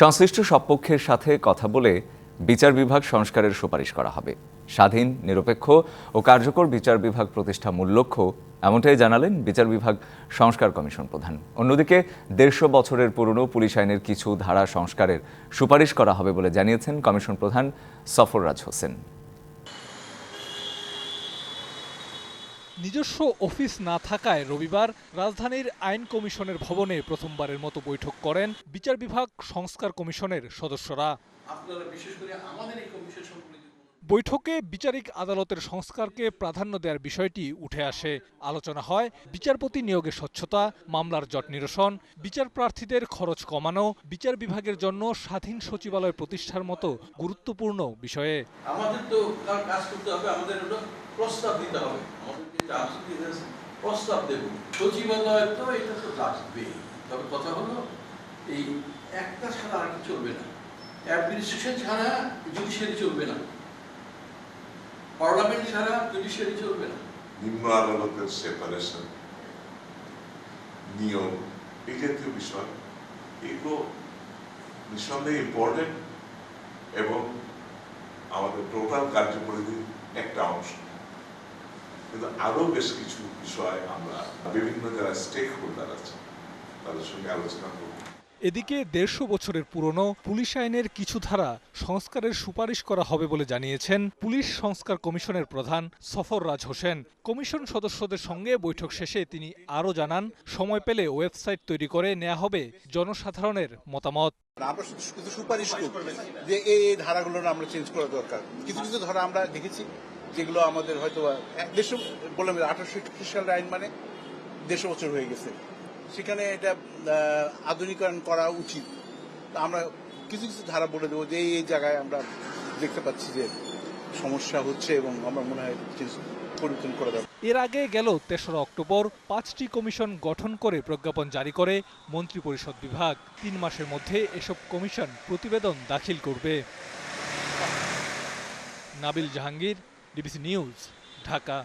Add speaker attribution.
Speaker 1: সংশ্লিষ্ট সব পক্ষের সাথে কথা বলে বিচার বিভাগ সংস্কারের সুপারিশ করা হবে। স্বাধীন, নিরপেক্ষ ও কার্যকর বিচার বিভাগ প্রতিষ্ঠা মূল লক্ষ্য, এমনটাই জানালেন বিচার বিভাগ সংস্কার কমিশন প্রধান। অন্যদিকে, দেড়শো বছরের পুরনো পুলিশ আইনের কিছু ধারা সংস্কারের সুপারিশ করা হবে বলে জানিয়েছেন কমিশন প্রধান সফররাজ হোসেন।
Speaker 2: নিজস্ব অফিস না থাকায় রবিবার রাজধানীর আইন কমিশনের ভবনে প্রথমবারের মতো বৈঠক করেন বিচার বিভাগ সংস্কার কমিশনের সদস্যরা।
Speaker 3: আপনারা বিশেষ করে আমাদের এই কমিশন
Speaker 2: বৈঠকে বিচারিক আদালতের সংস্কারকে প্রাধান্য দেওয়ার বিষয়টি উঠে আসে। আলোচনা হয় বিচারপতি নিয়োগের স্বচ্ছতা, মামলার জট নিরসন, বিচার প্রার্থীদের খরচ কমানো, বিচার বিভাগের জন্য স্বাধীন সচিবালয় প্রতিষ্ঠার মতো গুরুত্বপূর্ণ বিষয়ে।
Speaker 3: আমাদের তো কাজ করতে হবে, আমাদের প্রস্তাব দিতে হবে। প্রস্তাব দেব? সচিবালয় তো এটা তো লাগবে তবে কথা হলো, এই একটা ছাড়া আর চলবে না। অ্যাডমিনিস্ট্রেশন ছাড়া জুডিশিয়ারি চলবে না। পার্লামেন্ট ছাড়া জুডিশিয়ারি চলবে না।
Speaker 4: নিম্ন আদালতের সেপারেশন নিয়ম, এই জাতীয় বিষয়, এগুলো নিঃসন্দেহে ইম্পর্টেন্ট এবং আমাদের টোটাল কার্যপরিধির একটা অংশ। কিন্তু আরও বেশ কিছু বিষয় আমরা বিভিন্ন যারা স্টেক হোল্ডার আছে, তাদের সঙ্গে আলোচনা করব।
Speaker 2: এদিকে দেড়শো বছরের পুরনো পুলিশ আইনের কিছু ধারা সংস্কারের সুপারিশ করা হবে বলে জানিয়েছেন পুলিশ সংস্কার কমিশনের প্রধান সফররাজ হোসেন। কমিশন সদস্যদের সঙ্গে বৈঠক শেষে তিনি আরও জানান, সময় পেলে ওয়েবসাইট তৈরি করে নেওয়া হবে জনসাধারণের মতামত।
Speaker 5: সুপারিশ যে এই এই ধারাগুলো আমরা চেঞ্জ করা দরকার। কিছু কিছু ধারা আমরা দেখেছি যেগুলো আমাদের হয়তো দেড়শো বললাম আঠারোশো একত্রিশ সালের আইন মানে দেড়শো বছর হয়ে গেছে। সেখানে এটা আধুনিকরণ করা উচিত। আমরা কিছু কিছু ধারা বলে দেবো যে এই জায়গায় আমরা দেখতে পাচ্ছি যে সমস্যা হচ্ছে এবং আমরা মনে হয় পরিবর্তন করে দেবো
Speaker 2: এর আগে গেল তেসরা অক্টোবর, পাঁচটি কমিশন গঠন করে প্রজ্ঞাপন জারি করে মন্ত্রিপরিষদ বিভাগ। তিন মাসের মধ্যে এসব কমিশন প্রতিবেদন দাখিল করবে। Nabil Jahangir, DBC news, Dhaka.